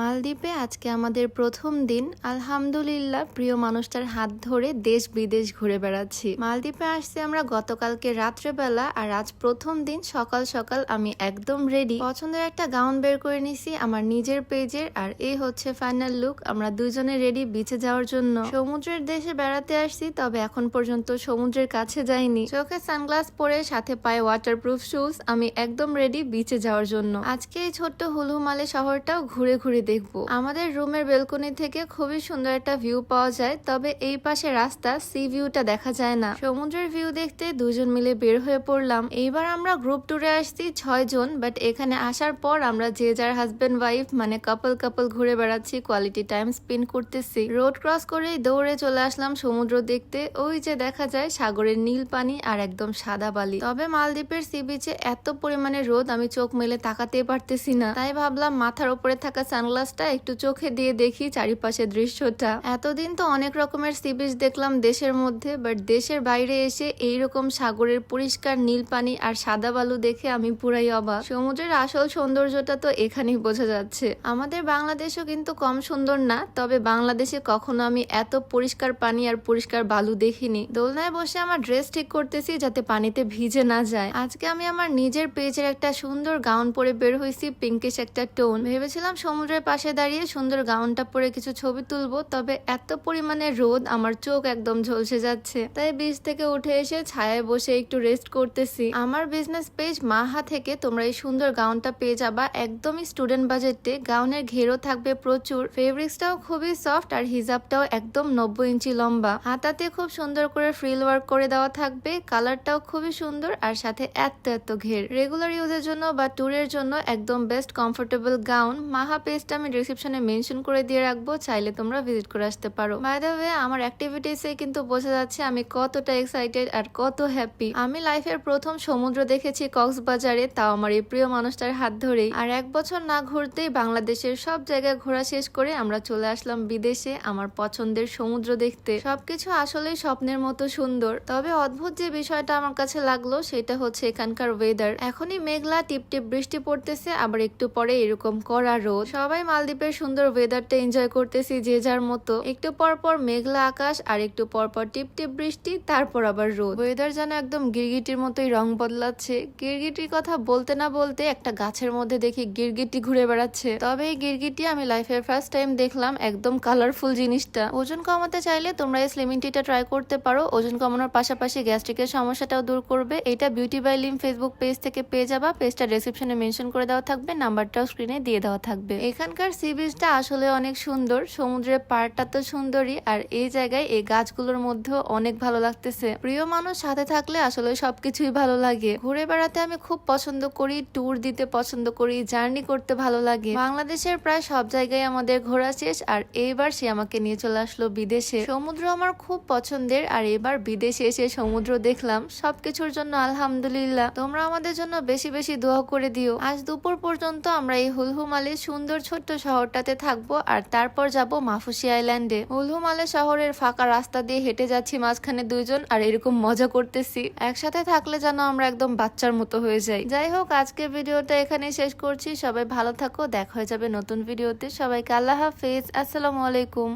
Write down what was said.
মালদ্বীপে আজকে আমাদের প্রথম দিন। আলহামদুলিল্লাহ, প্রিয় মানুষটার হাত ধরে দেশ বিদেশ ঘুরে বেড়াচ্ছি। মালদ্বীপে আসছি আমরা গতকালকে রাত্রেবেলা আর আজ প্রথম দিন, সকাল সকাল আমি একদম রেডি পছন্দের একটা গাউন বের করে নিছি আমার নিজের পেজের আর এই হচ্ছে ফাইনাল লুক আমরা দুজনে রেডি বিচে যাওয়ার জন্য। সমুদ্রের দেশে বেড়াতে আসছি, তবে এখন পর্যন্ত সমুদ্রের কাছে যাইনি। চোখে সানগ্লাস পরে সাথে পায়ে ওয়াটারপ্রুফ শুজ আমি একদম রেডি বিচে যাওয়ার জন্য। আজকে এই ছোট্ট হুলুমালে শহরটাও ঘুরে ঘুরে দেখব। আমাদের রুমের বেলকনি থেকে খুবই সুন্দর একটা ভিউ পাওয়া যায়, তবে এই পাশে রাস্তা সি ভিউটা দেখা যায় না। সমুদ্রের ভিউ দেখতে দুজন মিলে বের হয়ে পড়লাম। এইবার আমরা গ্রুপ ট্যুরে আসছি ছয় জন বাট এখানে আসার পর আমরা যে যার হাজবেন্ড ওয়াইফ মানে কাপল কাপল ঘুরে বেড়াচ্ছি কোয়ালিটি টাইম স্পেন্ড করতেছি। রোড ক্রস করেই দৌড়ে চলে আসলাম সমুদ্র দেখতে। ওই যে দেখা যায়, সাগরের নীল পানি আর একদম সাদা বালি। তবে মালদ্বীপের সি বিচে এত পরিমাণে রোদ, আমি চোখ মেলে তাকাতে পারতেছি না। তাই ভাবলাম মাথার উপরে থাকা সানগ্লাসটা একটু চোখে দিয়ে দেখি চারিপাশের দৃশ্যটা। এতদিন তো অনেক রকমের সি বিচ দেখলাম দেশের মধ্যে বাট দেশের বাইরে এসে এইরকম সাগরের পরিষ্কার নীল পানি আর সাদা বালু দেখে আমি পুরাই অবাক। সমুদ্রের আসল সৌন্দর্যটা তো এখানেই বোঝা যাচ্ছে। আমাদের বাংলাদেশও কিন্তু কম সুন্দর না, তবে বাংলাদেশে কখনো আমি এত পরিষ্কার পানি আর পরিষ্কার বালু দেখিনি। দোলনায় বসে আমার ড্রেস ঠিক করতেছি যাতে পানিতে ভিজে না যায়। আজকে আমি আমার নিজের পেজের একটা সুন্দর গাউন পরে বের হয়েছি পিঙ্কিশ একটা টোন ভেবেছিলাম সমুদ্রের পাশে দাঁড়িয়ে সুন্দর গাউনটা পরে কিছু ছবি তুলবো, তবে এত পরিমাণে রোদ আমার চোখ একদম ঝলসে যাচ্ছে। তাই বিচ থেকে উঠে এসে ছায়ায় বসে একটু রেস্ট করতেছি। আমার বিজনেস পেজ মাহা থেকে তোমরা এই সুন্দর গাউনটা পেয়ে যাবা। একদমই স্টুডেন্ট বাজেটে গাউনের ঘেরও থাকবে প্রচুর। ফেব্রিক্সটাও খুবই সফট আর হিজাবটাও একদম নব্বই ইঞ্চি লম্বা। হাতাতে খুব সুন্দর করে ফ্রিল ওয়ার্ক করে দেওয়া থাকবে। কালারটাও খুবই সুন্দর আর সাথে এত এত ঘের। রেগুলার ইউজের জন্য বা ট্যুরের জন্য একদম বেস্ট কমফোর্টেবল গাউন মাহা পেজটা আমি ডিসক্রিপশনে মেনশন করে দিয়ে রাখব, চাইলে তোমরা ভিজিট করে আসতে পারো। বাই দ্য ওয়ে আমার অ্যাক্টিভিটিসে কিন্তু বোঝা যাচ্ছে আমি কতটা এক্সাইটেড আর কত হ্যাপি আমি লাইফের প্রথম সমুদ্র দেখেছি কক্সবাজারে, তাও আমার এই প্রিয় মানুষটার হাত ধরেই। আর এক বছর না ঘুরতেই বাংলাদেশের সব জায়গায় ঘোরা শেষ করে আমরা চলে আসলাম বিদেশে, আমার পছন্দের সমুদ্র দেখতে। সবকিছু আসলেই স্বপ্নের মতো সুন্দর। তবে অদ্ভুত যে বিষয়টা আমার কাছে লাগল, সেটা হচ্ছে এখানকার ওয়েদার এখনই মেঘলা টিপ টিপ বৃষ্টি পড়তেছে, আবার একটু পরে এরকম কড়া রোদ। সবাই মালদ্বীপের সুন্দর ওয়েদারটা এনজয় করতেছি যে যার মতো। একটু পর পর মেঘলা আকাশ, আর একটু পর পর টিপ টিপ বৃষ্টি, তারপর আবার রোদ। ওয়েদার যেন একদম গিরগিটির মতোই রং বদলাচ্ছে। গিরগিটির কথা বলতে না বলতে একটা গাছের মধ্যে দেখি গিরগিটি ঘুরে বেড়াচ্ছে। তবে এই গিরগিটি আমি লাইফের ফার্স্ট টাইম দেখলাম, একদম কালারফুল জিনিসটা। ওজন কমাতে চাইলে তোমরা এই স্লিমিং টিটা ট্রাই করতে পারো। ওজন কমানোর পাশাপাশি গ্যাস্ট্রিকের সমস্যাটাও দূর করবে। এটা beauty by Lim Facebook page থেকে পেয়ে যাবা। পেজটা ডেসক্রিপশনে মেনশন করে দেওয়া থাকবে নাম্বারটাও স্ক্রিনে দিয়ে দেওয়া থাকবে। এখানকার সি বিচটা আসলে অনেক সুন্দর। সমুদ্রের পাড়টা তো সুন্দরই, আর এই জায়গায় এই গাছগুলোর মধ্যেও অনেক ভালো লাগতেছে। প্রিয় মানুষ সাথে থাকলে আসলে সবকিছুই ভালো লাগে। ঘুরে বেড়াতে আমি খুব পছন্দ করি ট্যুর দিতে পছন্দ করি জার্নি করতে ভালো লাগে। বাংলাদেশের প্রায় সব জায়গায় আমাদের ঘোরা শেষ, আর এইবার সে আমাকে নিয়ে চলে আসলো বিদেশে। সমুদ্র আমার খুব পছন্দের, আর এবার বিদেশে এসে সমুদ্র দেখলাম। সবকিছুর জন্য আলহামদুলিল্লাহ। তোমরা আমাদের জন্য বেশি বেশি দোয়া করে দিও। আজ দুপুর পর্যন্ত আমরা এই হুলহুমালের সুন্দর ছোট্ট শহরটাতে থাকব আর তারপর যাব মাফুসি আইল্যান্ডে। উলহুমালে শহরের ফাঁকা রাস্তা দিয়ে হেঁটে যাচ্ছি মাঝখানে দুইজন আর এরকম মজা করতেছি। একসাথে থাকলে যেন আমরা একদম বাচ্চার মতো হয়ে যাই। যাই হোক, আজকের ভিডিওটা এখানে শেষ করছি। সবাই ভালো থাকো, দেখা হয়ে যাবে নতুন ভিডিওতে। সবাইকে আল্লাহ হাফিজ। আসসালামু আলাইকুম।